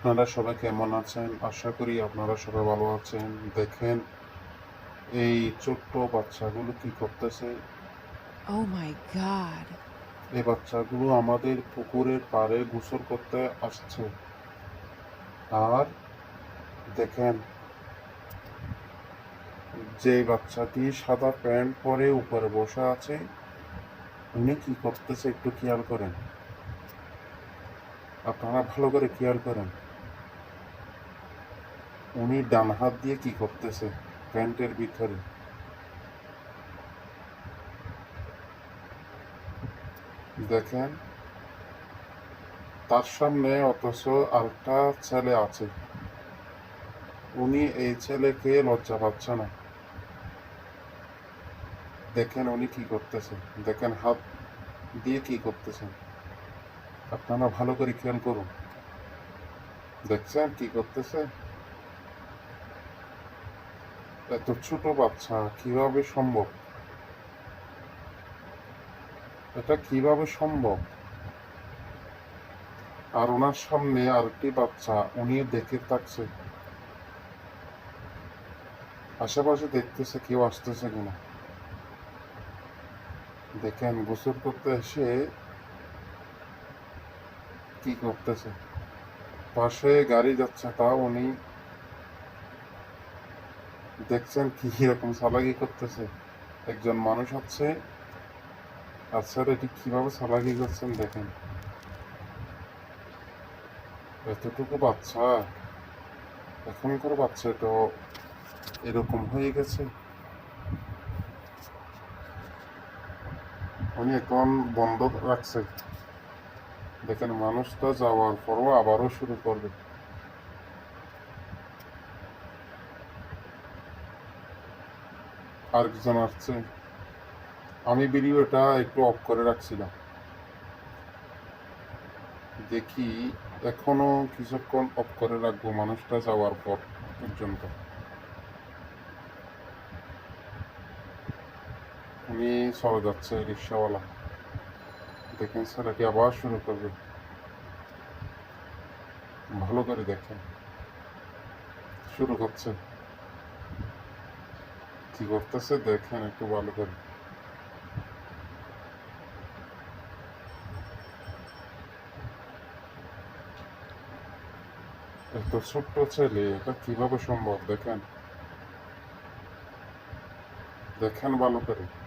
আপনারা সবাই কেমন আছেন? আশা করি আপনারা সবাই ভালো আছেন। দেখেন এই ছোট্ট বাচ্চাগুলো কি করতেছে? Oh my god. এই বাচ্চাগুলো আমাদের পুকুরের পাড়ে গোসল করতে আসছে। আর দেখেন যে বাচ্চাটি সাদা প্যান্ট পরে উপরে বসে আছে উনি কি করতেছে একটু খেয়াল করেন। আপনারা ভালো করে খেয়াল করেন। উনি ডান হাত দিয়ে কি করতেছে? প্যান্টের ভিতরে। দেখেন, তার সামনে অথচ আরেকটা ছেলে আছে। উনি এই ছেলেকে লজ্জা পাচ্ছে না। দেখেন উনি কি করতেছে। দেখেন হাত দিয়ে কি করতেছেন আপনারা ভালো করে খেয়াল করুন। দেখছেন কি করতেছে? এত ছোট বাচ্চা, কীভাবে সম্ভব? এটা কীভাবে সম্ভব? আর ওনার সামনে আরেকটি বাচ্চা, উনি দেখে থাকছে আশেপাশে দেখতেছে, কেউ আসতেছে কিনা? দেখেন, গোসল করতে এসে কি করতেছে? পাশে গাড়ি যাচ্ছে তাও উনি দেখছেন কি রকম সালাগি করতেছে? একজন মানুষ হচ্ছে, আর স্যার এটি কীভাবে সালাগি করছেন দেখেন। এতটুকু বাচ্চা, এখনকার বাচ্চা তো এরকম হয়ে গেছে। উনি এখন বন্ধ রাখছে। দেখেন মানুষটা যাওয়ার পরও আবারও শুরু করবে। আরেকজন আসছে। আমি ভিডিওটা একটু অফ করে রাখছিলাম। দেখি এখনও কিছুক্ষণ অফ করে রাখব মানুষটা যাওয়ার পর পর্যন্ত। উনি চলে যাচ্ছে, রিক্সাওয়ালা। দেখেন ছেলেটি আবার শুরু করবে। ভালো করে দেখেন। শুরু করছে। কি করতেছে? দেখেন একটু ভালো করে। এত ছোট্ট ছেলে, এটা কীভাবে সম্ভব? দেখেন। দেখেন ভালো করে।